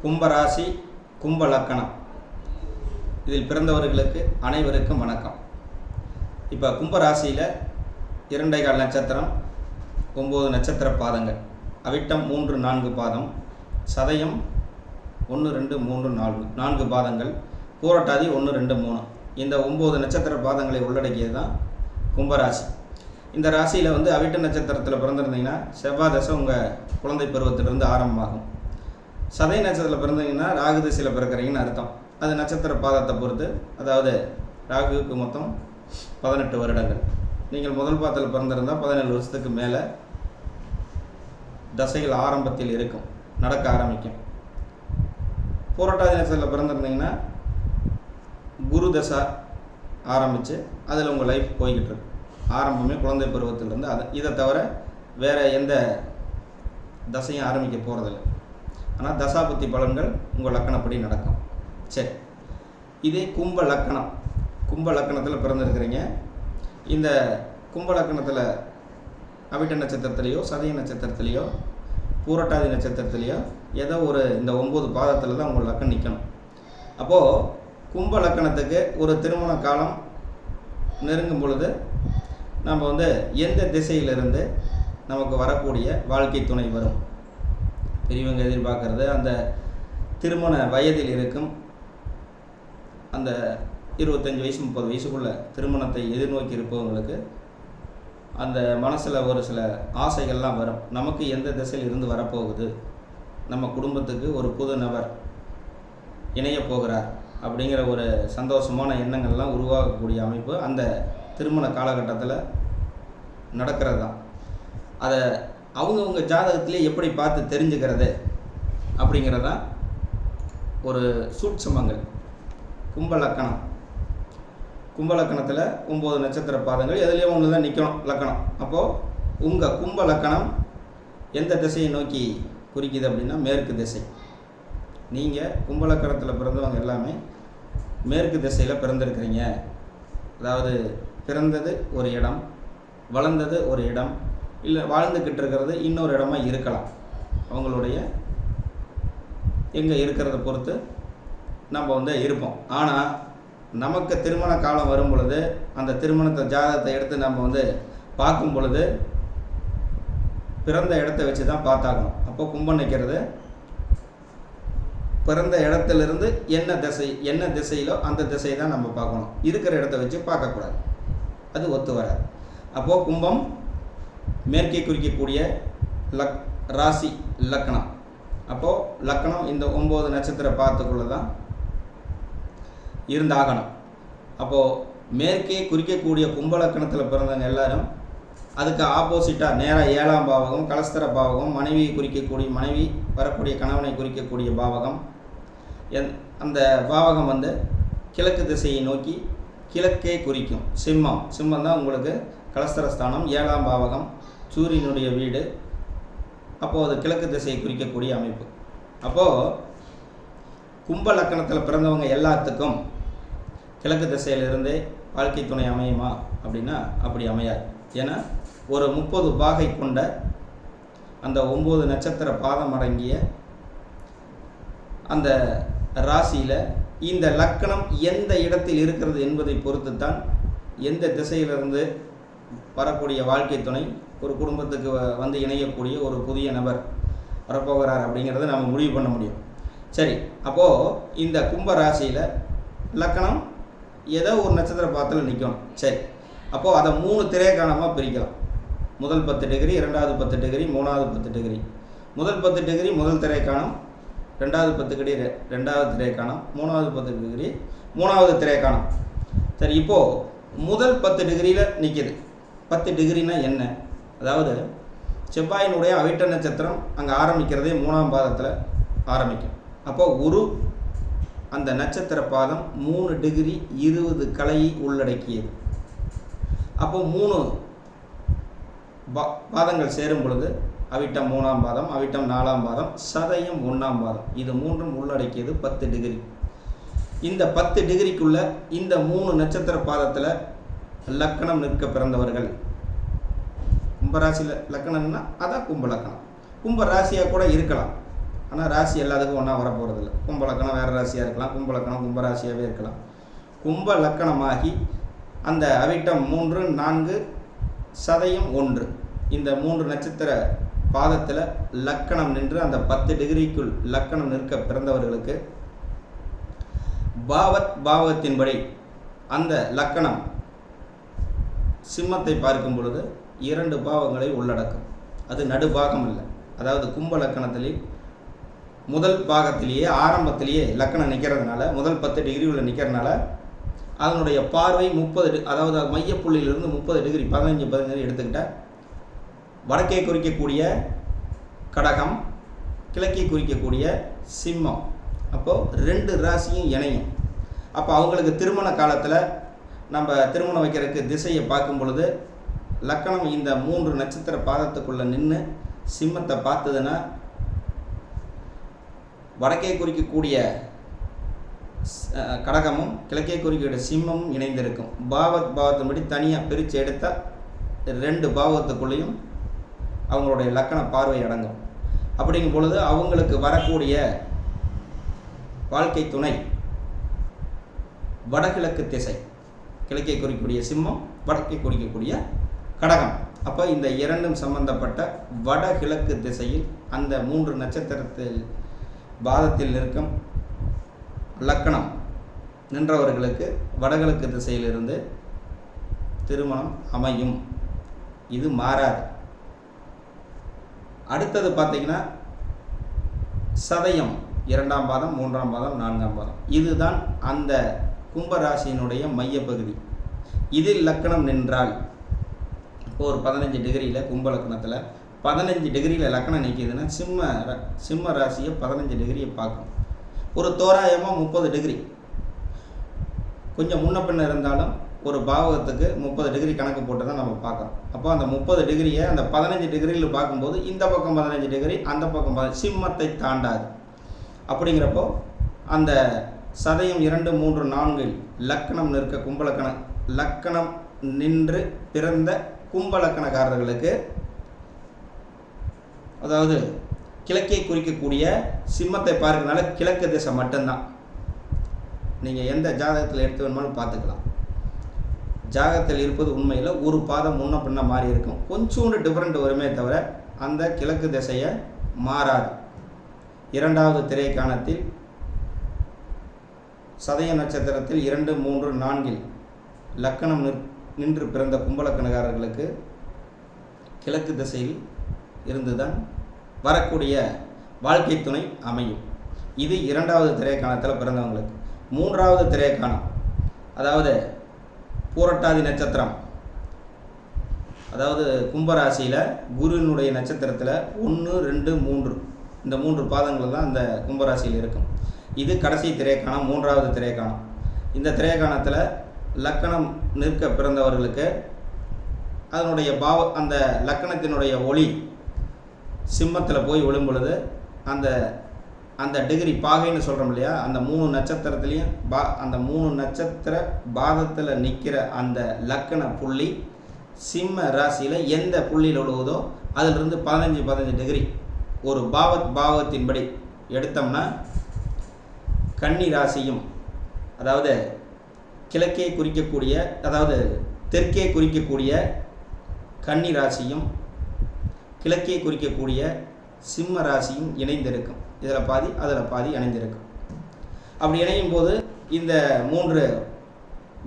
கும்பராசி கும்ப லக்கணம் இதில் பிறந்தவர்களுக்கு அனைவருக்கும் வணக்கம். இப்போ கும்பராசியில் இரண்டை கால் நட்சத்திரம் ஒம்பது நட்சத்திர பாதங்கள். அவிட்டம் மூன்று நான்கு பாதம். சதயம் ஒன்று ரெண்டு மூன்று நான்கு நான்கு பாதங்கள். பூரட்டாதி ஒன்று ரெண்டு மூணு. இந்த ஒம்பது நட்சத்திர பாதங்களை உள்ளடக்கியது தான் கும்பராசி. இந்த ராசியில் வந்து அவிட்ட நட்சத்திரத்தில் பிறந்திருந்தீங்கன்னா செவ்வாய் தசை உங்கள் குழந்தை பருவத்திலிருந்து ஆரம்பமாகும். சதய நட்சத்திரத்தில் பிறந்தீங்கன்னா ராகு திசையில் பிறக்கிறீங்கன்னு அர்த்தம். அது நட்சத்திர பாதத்தை பொறுத்து அதாவது ராகுவுக்கு மொத்தம் பதினெட்டு வருடங்கள். நீங்கள் முதல் பாதத்தில் பிறந்திருந்தால் பதினேழு வருஷத்துக்கு மேலே தசைகள் ஆரம்பத்தில் இருக்கும் நடக்க ஆரம்பிக்கும். போராட்டாதி நட்சத்திரத்தில் பிறந்திருந்தீங்கன்னா குரு தசா ஆரம்பித்து அதில் உங்கள் லைஃப் போய்கிட்டு இருக்கு ஆரம்பமே குழந்தை பருவத்திலிருந்து அதை இதை தவிர வேறு எந்த தசையும் ஆரம்பிக்க போகிறதில்ல ஆனால் தசாபுத்தி பலன்கள் உங்கள் லக்கணப்படி நடக்கும். சரி இதே கும்ப லக்கணம். கும்ப லக்கணத்தில் பிறந்திருக்கிறீங்க. இந்த கும்ப லக்கணத்தில் அவிட்ட நட்சத்திரத்துலேயோ சதய நட்சத்திரத்துலேயோ பூரட்டாதி நட்சத்திரத்துலேயோ ஏதோ ஒரு இந்த ஒம்பது பாதத்தில் தான் உங்கள் லக்கணம் நிற்கணும் அப்போது கும்ப லக்கணத்துக்கு ஒரு திருமண காலம் நெருங்கும் பொழுது நம்ம வந்து எந்த திசையிலிருந்து நமக்கு வரக்கூடிய வாழ்க்கை துணை வரும்? பெரியவங்க எதிர்பார்க்கறது அந்த திருமண வயதில் இருக்கும் அந்த இருபத்தஞ்சி வயசு முப்பது வயசுக்குள்ள திருமணத்தை எதிர்நோக்கி இருப்பவங்களுக்கு அந்த மனசில் ஒரு சில ஆசைகள்லாம் வரும். நமக்கு எந்த திசையில் இருந்து வரப்போகுது? நம்ம குடும்பத்துக்கு ஒரு புது நபர் இணைய போகிறார் அப்படிங்கிற ஒரு சந்தோஷமான எண்ணங்கள்லாம் உருவாகக்கூடிய அமைப்பு அந்த திருமண காலகட்டத்தில் நடக்கிறது தான் அதை அவங்கவுங்க ஜாதகத்திலே எப்படி பார்த்து தெரிஞ்சுக்கிறது அப்படிங்கிறதான் ஒரு சூட்சமங்கள் கும்பலக்கணம் கும்பலக்கணத்தில் ஒம்பது நட்சத்திர பாதங்கள் எதுலேயும் ஒன்று தான் நிற்கணும் லக்கணம். அப்போது உங்கள் கும்ப லக்கணம் எந்த திசையை நோக்கி குறிக்குது அப்படின்னா மேற்கு திசை. நீங்கள் கும்பலக்கணத்தில் பிறந்தவங்க எல்லாமே மேற்கு திசையில் பிறந்திருக்கிறீங்க. அதாவது பிறந்தது ஒரு இடம் வளர்ந்தது ஒரு இடம் இல்லை வாழ்ந்துக்கிட்டு இருக்கிறது இன்னொரு இடமா இருக்கலாம். அவங்களுடைய எங்கே இருக்கிறத பொறுத்து நம்ம வந்து இருப்போம். ஆனால் நமக்கு திருமண காலம் வரும் பொழுது அந்த திருமணத்தை ஜாதகத்தை எடுத்து நம்ம வந்து பார்க்கும் பொழுது பிறந்த இடத்த வச்சு தான் பார்த்தாகணும். அப்போ கும்பம் நிற்கிறது. பிறந்த இடத்துலேருந்து என்ன திசை என்ன திசையிலோ அந்த திசையை தான் நம்ம பார்க்கணும். இருக்கிற இடத்த வச்சு பார்க்கக்கூடாது. அது ஒத்து வராது. அப்போது கும்பம் மேற்கே குறிக்கக்கூடிய லக் ராசி லக்கணம் அப்போது லக்கணம் இந்த ஒம்பது நட்சத்திர பார்த்துக்குள்ளே தான் இருந்தாகணும். அப்போது மேற்கே குறிக்கக்கூடிய கும்பலக்கணத்தில் பிறந்தவங்க எல்லாரும் அதுக்கு ஆப்போசிட்டாக நேராக ஏழாம் பாவகம் கலஸ்தர பாவகம் மனைவியை குறிக்கக்கூடிய மனைவி வரக்கூடிய கணவனை குறிக்கக்கூடிய பாவகம். என் அந்த பாவகம் வந்து கிழக்கு திசையை நோக்கி கிழக்கே குறிக்கும். சிம்மம். சிம்மம் தான் உங்களுக்கு கலஸ்தரஸ்தானம் ஏழாம் பாவகம் சூரியனுடைய வீடு. அப்போது அது கிழக்கு திசையை குறிக்கக்கூடிய அமைப்பு. அப்போது கும்ப லக்கணத்தில் பிறந்தவங்க எல்லாத்துக்கும் கிழக்கு திசையிலிருந்தே வாழ்க்கை துணை அமையுமா அப்படின்னா அப்படி அமையாது. ஏன்னா ஒரு முப்பது பாகை கொண்ட அந்த ஒம்பது நட்சத்திர பாதம் அடங்கிய அந்த ராசியில் இந்த லக்கணம் எந்த இடத்தில் இருக்கிறது என்பதை பொறுத்து தான் எந்த திசையிலிருந்து வரக்கூடிய வாழ்க்கை துணை ஒரு குடும்பத்துக்கு வ- வந்து இணையக்கூடிய ஒரு புதிய நபர் வரப்போகிறார் அப்படிங்கிறத நம்ம முடிவு பண்ண முடியும். சரி அப்போது இந்த கும்ப ராசியில் லக்கணம் ஏதோ ஒரு நட்சத்திர பாத்தில் நிற்கணும் சரி அப்போது அதை மூணு திரைக்காணமாக பிரிக்கலாம். முதல் பத்து டிகிரி இரண்டாவது பத்து டிகிரி மூணாவது பத்து டிகிரி. முதல் பத்து டிகிரி முதல் திரைக்காணம். ரெண்டாவது பத்து டிகிரி ரெ- ரெண்டாவது திரைக்காணம். மூணாவது பத்து டிகிரி மூணாவது திரைக்காணம். சரி இப்போது முதல் பத்து டிகிரியில் நிற்கிது பத்து டிகிரினா என்ன? அதாவது செவ்வாயினுடைய அவிட்ட நட்சத்திரம் அங்கே ஆரம்பிக்கிறதே மூணாம் பாதத்தில் ஆரம்பிக்கும். அப்போ குரு அந்த நட்சத்திர பாதம் மூணு டிகிரி இருபது கலையை உள்ளடக்கியது. அப்போ மூணு பா பாதங்கள் சேரும் பொழுது அவிட்டம் மூணாம் பாதம் அவிட்டம் நாலாம் பாதம் சதயம் ஒன்றாம் பாதம். இது மூன்றும் உள்ளடக்கியது பத்து டிகிரி. இந்த பத்து டிகிரிக்குள்ள இந்த மூணு நட்சத்திர பாதத்தில் லக்கணம் நிற்க பிறந்தவர்கள். கும்பராசியில் லக்கணம்னா அதான் கும்பலக்கணம். கும்ப ராசியாக கூட இருக்கலாம். ஆனால் ராசி எல்லாத்துக்கும் ஒன்றா வரப்போகிறதில்ல கும்பலக்கணம் வேறு ராசியாக இருக்கலாம். கும்பலக்கணம் கும்பராசியாகவே இருக்கலாம். கும்ப லக்கணமாகி அந்த அவிட்டம் மூன்று நான்கு சதயம் ஒன்று. இந்த மூன்று நட்சத்திர பாதத்தில் லக்கணம் நின்று அந்த பத்து டிகிரிக்குள் லக்கணம் நிற்க பிறந்தவர்களுக்கு பாவத் பாவத்தின்படி அந்த லக்கணம் சிம்மத்தை பார்க்கும் பொழுது இரண்டு பாவங்களை உள்ளடக்கும். அது நடுபாகம் இல்லை அதாவது கும்ப லக்கணத்திலே முதல் பாகத்திலேயே ஆரம்பத்திலேயே லக்கணம் நிற்கிறதுனால முதல் பத்து டிகிரி உள்ள நிற்கிறதுனால அதனுடைய பார்வை முப்பது டி அதாவது மையப்புள்ளியிலிருந்து முப்பது டிகிரி பதினஞ்சு பதினஞ்சு எடுத்துக்கிட்டால் வடக்கே குறிக்கக்கூடிய கடகம் கிழக்கே குறிக்கக்கூடிய சிம்மம். அப்போது ரெண்டு ராசியும் இணையும். அப்போ அவங்களுக்கு திருமண காலத்தில் நம்ம திருமணம் வைக்கிறதுக்கு திசையை பார்க்கும் பொழுது லக்கணம் இந்த மூன்று நட்சத்திர பாதத்துக்குள்ளே நின்று சிம்மத்தை பார்த்ததுன்னா வடக்கே குறிக்கக்கூடிய கடகமும் கிழக்கே குறிக்கக்கூடிய சிம்மமும் இணைந்திருக்கும். பாவத் பாவத்தின்படி தனியாக பிரித்து எடுத்தால் ரெண்டு பாவத்துக்குள்ளேயும் அவங்களுடைய லக்கண பார்வை அடங்கும். அப்படிங்கும் பொழுது அவங்களுக்கு வரக்கூடிய வாழ்க்கை துணை வடகிழக்கு திசை. கிழக்கே குறிக்கக்கூடிய சிம்மம் வடக்கே குறிக்கக்கூடிய கடகம். அப்போ இந்த இரண்டும் சம்பந்தப்பட்ட வடகிழக்கு திசையில் அந்த மூன்று நட்சத்திரத்தில் பாதத்தில் இருக்கும் லக்கணம் நின்றவர்களுக்கு வடகிழக்கு திசையிலிருந்து திருமணம் அமையும். இது மாறாது. அடுத்தது பார்த்தீங்கன்னா சதயம் இரண்டாம் பாதம் மூன்றாம் பாதம் நான்காம் பாதம். இதுதான் அந்த கும்பராசியினுடைய மையப்பகுதி இதில் லக்கணம் நின்றால் இப்போ ஒரு பதினஞ்சு டிகிரியில் கும்ப லக்கணத்தில் பதினஞ்சு டிகிரியில் லக்கணம் நிற்கிதுன்னா சிம்ம ர- சிம்ம ராசியை பதினஞ்சு டிகிரியை பார்க்கும். ஒரு தோராயமாக முப்பது டிகிரி. கொஞ்சம் முன்ன பின்ன இருந்தாலும் ஒரு பாவகத்துக்கு முப்பது டிகிரி கணக்கு போட்டு தான் நம்ம பார்க்குறோம். அப்போ அந்த முப்பது டிகிரியை அந்த பதினஞ்சு டிகிரியில் பார்க்கும்போது இந்த பக்கம் பதினஞ்சு டிகிரி அந்த பக்கம் சிம்மத்தை தாண்டாது. அப்படிங்கிறப்போ அந்த சதயம் இரண்டு மூன்று நான்கில் லக்கணம் நிற்க கும்பலக்கணம் லக்கணம் நின்று பிறந்த கும்பலக்கணக்காரர்களுக்கு அதாவது கிழக்கை குறிக்கக்கூடிய சிம்மத்தை பார்க்கறதுனால கிழக்கு திசை மட்டும்தான். நீங்கள் எந்த ஜாதகத்தில் எடுத்து வேணுமாலும் பார்த்துக்கலாம். ஜாதகத்தில் இருப்பது உண்மையில் ஒரு பாதம் முன்ன பின்ன மாறி இருக்கும். கொஞ்சோண்டு டிஃப்ரெண்ட் வருமே தவிர அந்த கிழக்கு திசையை மாறாது. இரண்டாவது திரைக்காணத்தில் சதய நட்சத்திரத்தில் இரண்டு மூன்று நான்கில் லக்கணம் நின்று பிறந்த கும்பலக்கணக்காரர்களுக்கு கிழக்கு திசையில் இருந்துதான் வரக்கூடிய வாழ்க்கை துணை அமையும். இது இரண்டாவது திரைக்காணத்தில் பிறந்தவங்களுக்கு. மூன்றாவது திரைக்காணம் அதாவது பூரட்டாதி நட்சத்திரம் அதாவது கும்பராசியில் குருவினுடைய நட்சத்திரத்தில் ஒன்று ரெண்டு மூன்று. இந்த மூன்று பாதங்கள் தான் இந்த கும்பராசியில் இருக்கும். இது கடைசி திரைக்காணம் மூன்றாவது திரைக்காணம் இந்த திரைக்காணத்தில் லக்கணம் நிற்க பிறந்தவர்களுக்கு அதனுடைய பாவ அந்த லக்கணத்தினுடைய ஒளி சிம்மத்தில் போய் விழும் பொழுது அந்த அந்த டிகிரி பாகைன்னு சொல்கிறோம் இல்லையா அந்த மூணு நட்சத்திரத்துலேயும் பா அந்த மூணு நட்சத்திர பாதத்தில் நிற்கிற அந்த லக்கண புள்ளி சிம்ம ராசியில் எந்த புள்ளியில் விழுவதோ அதிலிருந்து பதினஞ்சு பதினஞ்சு டிகிரி ஒரு பாவத் பாவத்தின்படி எடுத்தோம்னா கன்னி ராசியும் அதாவது கிழக்கே குறிக்கக்கூடிய அதாவது தெற்கே குறிக்கக்கூடிய கன்னி ராசியும் கிழக்கே குறிக்கக்கூடிய சிம்ம ராசியும் இணைந்திருக்கும். இதில் பாதி அதில் பாதி இணைந்திருக்கும். அப்படி இணையும் போது இந்த மூன்று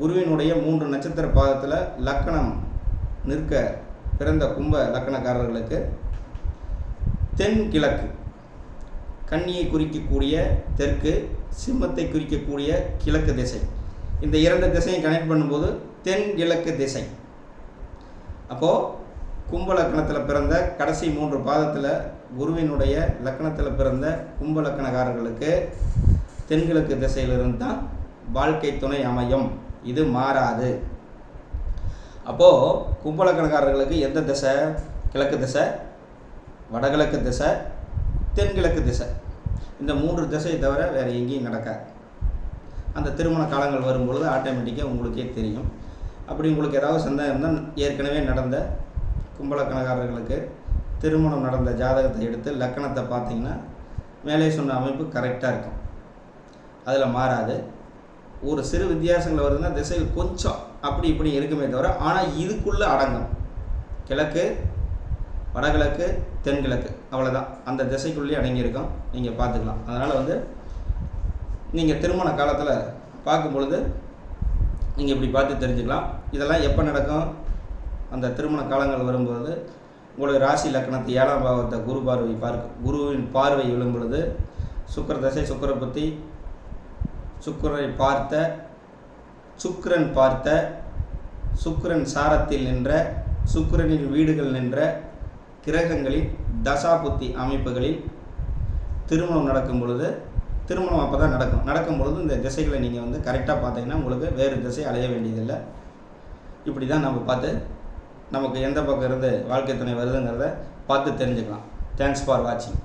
குருவினுடைய மூன்று நட்சத்திர பாதத்தில் லக்கணம் நிற்க பிறந்த கும்ப லக்கணக்காரர்களுக்கு தென்கிழக்கு கன்னியை குறிக்கக்கூடிய தெற்கு சிம்மத்தை குறிக்கக்கூடிய கிழக்கு திசை. இந்த இரண்டு திசையும் கனெக்ட் பண்ணும்போது தென் கிழக்கு திசை. அப்போது கும்ப லக்கணத்தில் பிறந்த கடைசி மூன்று பாதத்தில் குருவினுடைய லக்கணத்தில் பிறந்த கும்ப லக்கணக்காரர்களுக்கு தென்கிழக்கு திசையிலிருந்து தான் வாழ்க்கை துணை அமையும். இது மாறாது. அப்போது கும்பலக்கணக்காரர்களுக்கு எந்த திசை? கிழக்கு திசை வடகிழக்கு திசை தென்கிழக்கு திசை. இந்த மூன்று திசையை தவிர வேறு எங்கேயும் நடக்காது. அந்த திருமண காலங்கள் வரும்பொழுது ஆட்டோமேட்டிக்காக உங்களுக்கே தெரியும். அப்படி உங்களுக்கு ஏதாவது சந்தேகம் இருந்தால் ஏற்கனவே நடந்த கும்பலக்கணக்காரர்களுக்கு திருமணம் நடந்த ஜாதகத்தை எடுத்து லக்கணத்தை பார்த்தீங்கன்னா மேலே சொன்ன அமைப்பு கரெக்டாக இருக்கும். அதில் மாறாது. ஒரு சிறு வித்தியாசங்கள் வருதுன்னா திசைகள் கொஞ்சம் அப்படி இப்படி இருக்குமே தவிர ஆனால் இதுக்குள்ளே அடங்கும். கிழக்கு வடகிழக்கு தென்கிழக்கு அவ்வளோதான் அந்த திசைக்குள்ளேயே அடங்கியிருக்கும். நீங்கள் பார்த்துக்கலாம். அதனால் வந்து நீங்கள் திருமண காலத்தில் பார்க்கும் பொழுது நீங்கள் இப்படி பார்த்து தெரிஞ்சுக்கலாம். இதெல்லாம் எப்போ நடக்கும்? அந்த திருமண காலங்கள் வரும்போது உங்களுடைய ராசி லக்கணத்தை ஏழாம் பாவத்தை குரு பார்வை பார்க்க குருவின் பார்வை விழும் பொழுது சுக்கர தசை சுக்கரை பற்றி சுக்கரை பார்த்த சுக்கரன் பார்த்த சுக்கரன் சாரத்தில் நின்ற சுக்கரனின் வீடுகள் நின்ற கிரகங்களின் தசாபுத்தி அமைப்புகளில் திருமணம் நடக்கும் பொழுது திருமணம் அப்போ தான் நடக்கும். நடக்கும் பொழுது இந்த திசைகளை நீங்கள் வந்து கரெக்டாக பார்த்தீங்கன்னா உங்களுக்கு வேறு திசை அலைய வேண்டியதில்லை. இப்படி தான் நம்ம பார்த்து நமக்கு எந்த பக்கம் இருந்து வாழ்க்கை துணை வருதுங்கிறத பார்த்து தெரிஞ்சுக்கலாம். தேங்க்ஸ் ஃபார் வாட்சிங்